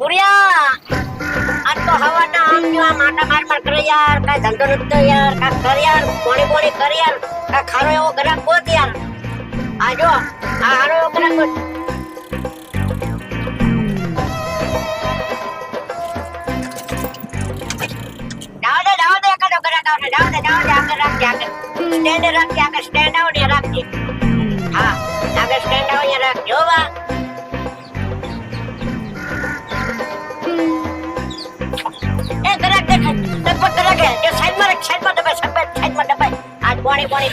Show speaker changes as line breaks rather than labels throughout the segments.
ભુરિયા. આજ તો હવાના આમ જો આમ આટા માર માર કરે યાર, કાંઈ ધંધો નતો યાર કા કર યાર પોણી પોણી કર યાર કા ખારો એવો ગ્રાહક ગોત યાર. આ જો, આ હારો એવો ગોત. જાઓ દે જાઓ દે એકાદો ગ્રાહક આવશે જાઓ દે જાઓ દે, આગળ રાખજે, આગળ. સ્ટેન્ડ રાખજે, આગળ સ્ટેન્ડ આવો ને હા, આગળ સ્ટેન્ડ આવો ને જોવા હો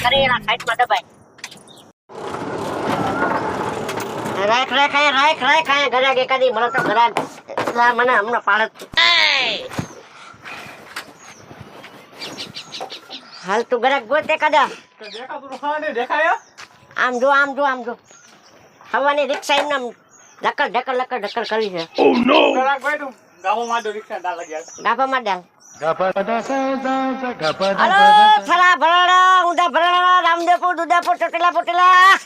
પોણી એના સાઈડમાં દબાય. રાખ રાખ આયા રાખ રાખ આયા ગ્રાહક એકાદી મળે તો લા મને હમણાં પાડત હાલ તું ગ્રાહક ગોત એકાદા.
દેખાય
આમ જો આમ જો આમ જો. હવાની રિક્ષા એમને ઢકલ ઢકલ ઢકલ લક્કર ધક્કર કરી છે.
કલાક ભાઈ તું ગામો માં રિક્ષા
ડાલ રામદેવપુર દુધાપુર ચોટીલા પોટીલા.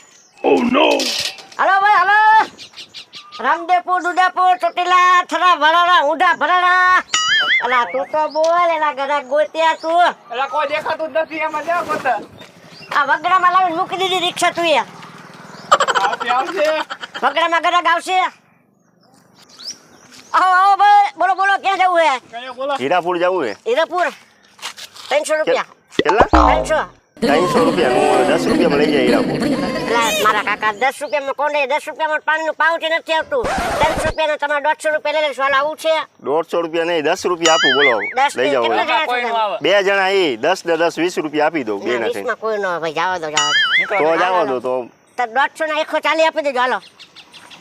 હલો ભાઈ હલો. રામદેવપુર દુધાપુર ચોટીલા થરા ભરાડા ઊંધા ભરાડા અલા તું તો બોલ એના ઘરે ગોત્યા તું.
એટલે કોઈ દેખાતું જ નથી એમાં જાવ પોતા.
આ વગડામાં લાવીને મૂકી દીધી રિક્ષા તું એ.
આવશે આવશે
વગડામાં ગરાગ આવશે. આવો આવો ભાઈ. બોલો બોલો ક્યાં જવું હે?
કયો
હીરાપુર જવું હે.
હીરાપુર? ત્રણસો રૂપિયા.
કેટલા?
ત્રણસો.
ત્રણસો રૂપિયા. હું દસ રૂપિયામાં લઈ જાય હીરાપુર.
એટલે મારા કાકા દસ રૂપિયામાં કોને દસ રૂપિયામાં પાણીનું પાઉચ નથી આવતું. દસ રૂપિયાનું તમારે દોઢસો રૂપિયા લઈ લેશો. હાલ આવું છે.
દોઢસો રૂપિયા નહીં દસ રૂપિયા આપું બોલો. લઈ જાઓ. બે જણા એ દસ ને દસ વીસ રૂપિયા આપી દઉં બે
ના,
ના થઈ
વીસમાં કોઈ ન ભાઈ. જવા દો જવા દો.
તો જાવ દો તો.
તો દોઢસો ના એકસો ચાલી આપી દેજો હાલો.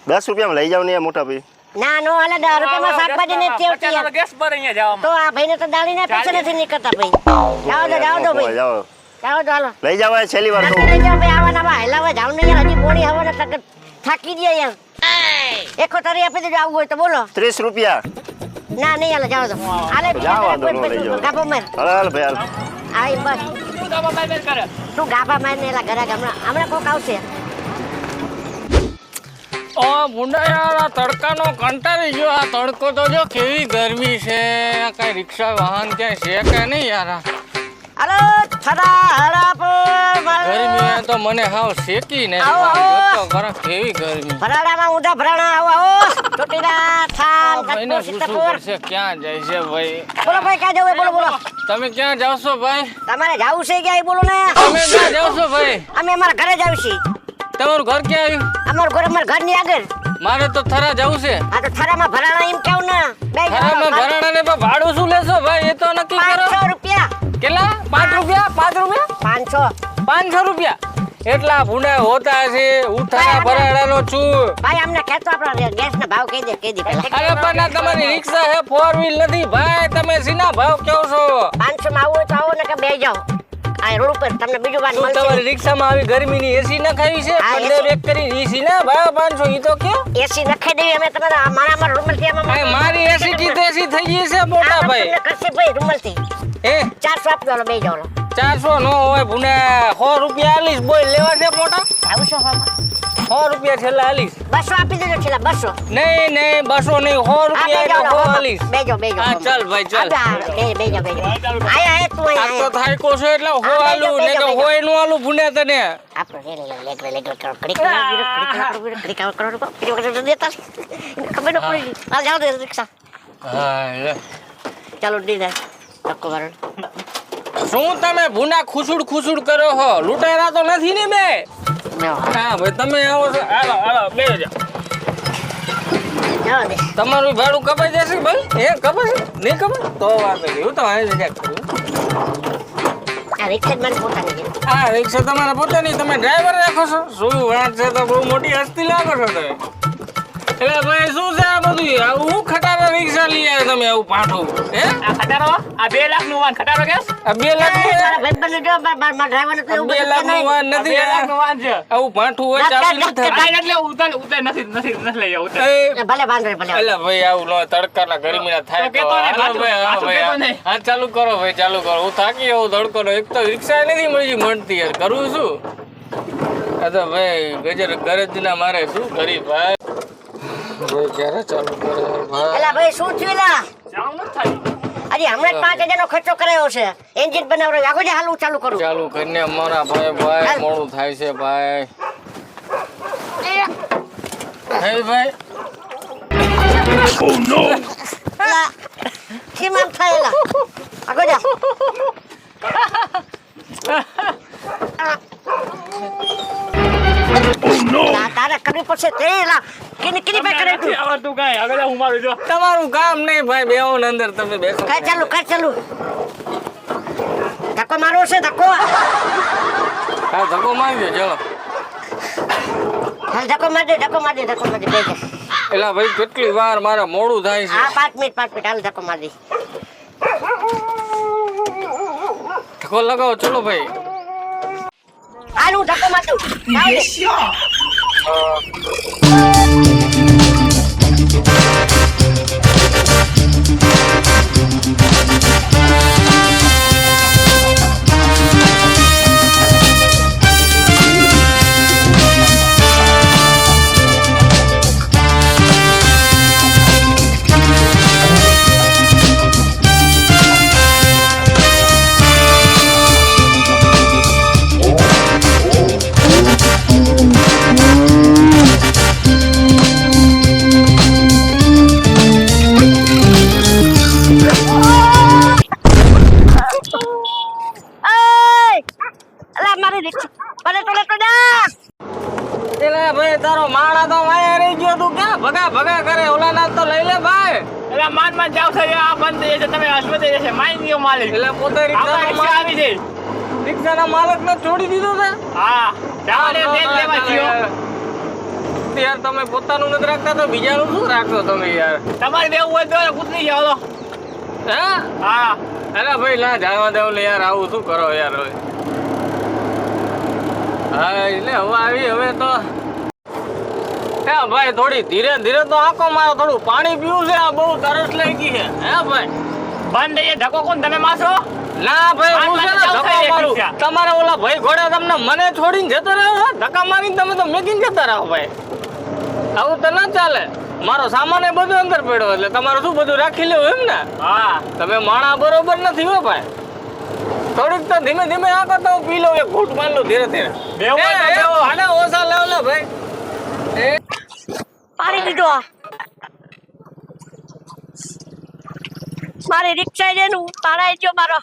દસ રૂપિયામાં લઈ જાવ ને મોટા ભાઈ.
ના નો હાલે દસ રૂપિયામાં શાકભાજી નથી આવતી યાર.
ગેસ પર અહીંયા જવામાં
તો આ ભાઈને તો દાળીના પૈસા નથી નીકળતા ભાઈ. જાઓ તો જાઓ તો ભાઈ.
જાઓ.
જાઓ તો હાલો.
લઈ જાવ છેલ્લી વાર તો.
લઈ જાવ ભાઈ આવાના ભાઈ હેલાવા જાવ ને યાર હજી બોડી હવાના તક થાકી ગયા યાર એકો તારી આપી દેજો આવું હોય તો બોલો.
ત્રીસ રૂપિયા.
ના નહીં હાલે જાઓ તો. હાલે
જાઓ તો ન લઈ જાવ
કાપો મેર.
હાલ હાલ ભાઈ હાલ.
આઈ બસ.
તું ગાબા બાય કરે.
તું ગાબા માર ને એલા ઘરે હમણાં હમણાં કોક આવશે.
ઓ મુંડા યાર આ તડકાનો કંટાળી ગયો આ તડકો તો જો કેવી ગરમી છે. આ કઈ રિક્ષા વાહન ક્યાંય છે કે નહીં યાર?
અરે
ગરમી તો મને હાવ શેકી ને. તો ખરા કેવી ગરમી.
ભરાડામાં ઊંધા ભરાડા આવો આવો.
ભાઈને ક્યાં જાય છે ભાઈ?
બોલો ભાઈ ક્યાં જવું બોલો બોલો.
તમે ક્યાં જાવ છો ભાઈ?
તમારે જાવું છે ક્યાં બોલો ને.
તમે ક્યાં જાવ છો ભાઈ?
અમે અમારા ઘરે જાવ છીએ
તમારું ઘર ક્યાં આવ્યું?
અમારું ઘર અમારા ઘરની આગળ.
મારે તો થરા જવું છે.
આ તો થરામાં ભરાણા એમ કેવું ને.
થરામાં ભરાણા. ને ભાડું શું લેશો ભાઈ? એ તો નક્કી કરો.
પાંચસો રૂપિયા.
કેટલા? પાંચ રૂપિયા? પાંચ રૂપિયા?
પાંચસો.
પાંચસો રૂપિયા? એટલા ભૂંડા હોતા છે ઉઠાના ભરાડાનો છું.
ભાઈ અમને કહેતો આપણો ગેસ ના ભાવ કહી દે કહી દે
અરે પણ આ તમારી રિક્ષા હે ફોર વ્હીલ નથી. ભાઈ તમે સીના ભાવ કહો છો?
પાંચસો માં આવો તો આવો ને કે બે જાઓ. આ રોડ ઉપર તમને બીજું વાત મળશે?
તમારી રિક્ષામાં આવી ગરમીની એસી ના છે? પંદર એક કરી એસી ના ભાવ પાંચસો ઈ તો કયો?
એસી નખાઈ દેવી અમે તમારા મારા અમારા રૂમલથી
ભાઈ મારી એસી કી દેસી થઈ ગઈ છે મોટા ભાઈ.
કરશે ભાઈ રૂમલથી
હે?
ચારસો આપજો હાલો બે જાઓ
ચારસો નો હોય ભૂને સો રૂપિયા આલીશ બોય લેવા છે મોટા. સો રૂપિયા છેલ્લા આલીશ
બસો આપી દેજો છેલ્લા બસો
નહીં નહીં બસો નહીં સો રૂપિયા સો
હાલો,
આલીશ
બે જાઓ બે જાઓ
હા ચાલ ભાઈ ચાલ
બેજો બેજો આયા આયા તું
આ તો
આયા
થાય કોશો એટલે હો આલુ ને તો હોયનું આલુ ભૂને તને
આપણો રે રે લેગ રે કરો કડી કડી કરો કરો કરો દેતા ખબર ન પડી હાલ જાઓ દે રિક્ષા
હા
ચાલો ડી જાય ધક્કો મારો
શું તમે ભૂના ખુસુડ ખુસુડ કરો છો લૂંટારા તો નથી ને બે? હા ભાઈ તમે આવો છો. હાલો હાલો બે તમારું ભાડું કપાઈ જશે ભાઈ? એ કપાશે નહીં ખબર તો વાંધો નહીં હું તો અહીં જ કરું
આ છે.
હા રિક્ષા તમારા પોતાની. તમે ડ્રાઈવર રાખો છો? શું વાત છે? તો બહુ મોટી હસ્તી લાગો છો તમે. એટલે ભાઈ શું છે આ બધું? આવું હું ખટારા રિક્ષા લઈ આવ્યા તમે આવું પાઠું હે?
આ ખટારો? આ બે લાખનું વાન ખટારો ગેસ
આ બે લાખ
મારા ભાઈબંધને જો મારા મારા તો એવું
બે લાખનું વાન
બે લાખ
નથી
નું વાન છે.
આવું પાઠું હોય ચાલુ નથી થતું.
કાંઈ એટલે ઉતર ઉતર નથી નથી નથી લઈ આવું ઉતાર.
ભલે વાંધો ભલે.
એટલે ભાઈ આવું લો તડકાના ગરમીના થાય
તો
હાલો ભાઈ, હા. ચાલુ કરો ભાઈ ચાલુ કરો. હું થાકી જાઉં તડકો એક તો રિક્ષા નથી મળી મળતી યાર. કરું શું આ તો ભાઈ ગજર ગરજના મારે શું કરી ભાઈ? ભાઈ ક્યારે ચાલુ કરે? ભાઈ.
ભાઈ શું થયું લા
જામ થાય.
હજી હમણાં જ પાંચ હજારનો ખર્ચો કરાયો છે. એન્જિન બનાવવાનો આખો જે હાલું ચાલુ કરું.
ચાલુ કરીને મારા ભાઈ ભાઈ મોડું થાય છે ભાઈ. હે ભાઈ.
અલા કેમ આમ થાય આગો જા. લા, તારે કરવી પડશે તે લા કિની કિની પે કરે તું?
કાંઈ. હવે હું મારું જો.
તમારું કામ નહીં ભાઈ બેહો ને અંદર તમે બેસો.
કર ચાલુ કર ચાલુ. ધક્કો મારવો છે ધક્કો.
હા ધક્કો મારી દો ચલો.
હાલ ધક્કો મારી દે ધક્કો માર દે ધક્કો માર દે
એલા ભાઈ કેટલી વાર મારે મોડું થાય છે?
હા પાંચ મિનિટ પાંચ મિનિટ હાલ ધક્કો માર દે.
ધક્કો લગાવો ચલો ભાઈ.
હું ધક્કો માર દઉં
ભાઈ તારો માણા તો વાયા રહી ગયો તું ક્યાં? ભગા ભગા કરે ઓલા ના તો લઈ લે ભાઈ.
એટલે માન માન જાવ છો આ બંધ થઈ જશે તમે હસમતે જશે માઈ ગયો માલિક.
એટલે પોતે
રિક્ષા આવી જઈ
રિક્ષાના માલક ને છોડી દીધો છે?
હા ચાલે ને લેવા જીઓ
યાર તમે પોતાનું નથી રાખતા તો બીજાનું શું રાખશો તમે યાર?
તમારે દેવું હોય તો કૂતરી જાવ
હે?
હા.
અરે ભાઈ ના જાવા દેવ લે યાર આવું શું કરો યાર હવે? હા એટલે હવે આવી હવે તો હે ભાઈ થોડી ધીરે ધીરે તો આંખો મારો થોડું પાણી પીવું છે આ બહુ તરસ લઈ ગઈ છે. હે ભાઈ.
બંધ એ ધક્કો કોણ તમે મારશો?
ના ભાઈ હું છે ને ધક્કો મારું. તમારા ઓલા ભાઈ ઘોડા તમને મને છોડીને જતો રહ્યો છે? ધક્કા મારીને તમે તો મેકીને જતા રહો ભાઈ. આવું તો ના ચાલે. મારો સામાન એ બધું અંદર પડ્યો એટલે તમારું શું બધું રાખી લેવું એમ ને?
હા.
તમે માણા બરોબર નથી હો ભાઈ. થોડીક તો ધીમે ધીમે આ કરતા હું પી લઉં એક ઘૂંટ માર લઉં ધીરે ધીરે. હાલે ઓછા લેવ લે ભાઈ.
પાડી દીધો. મારી રિક્ષા છે ને તારા જો મારો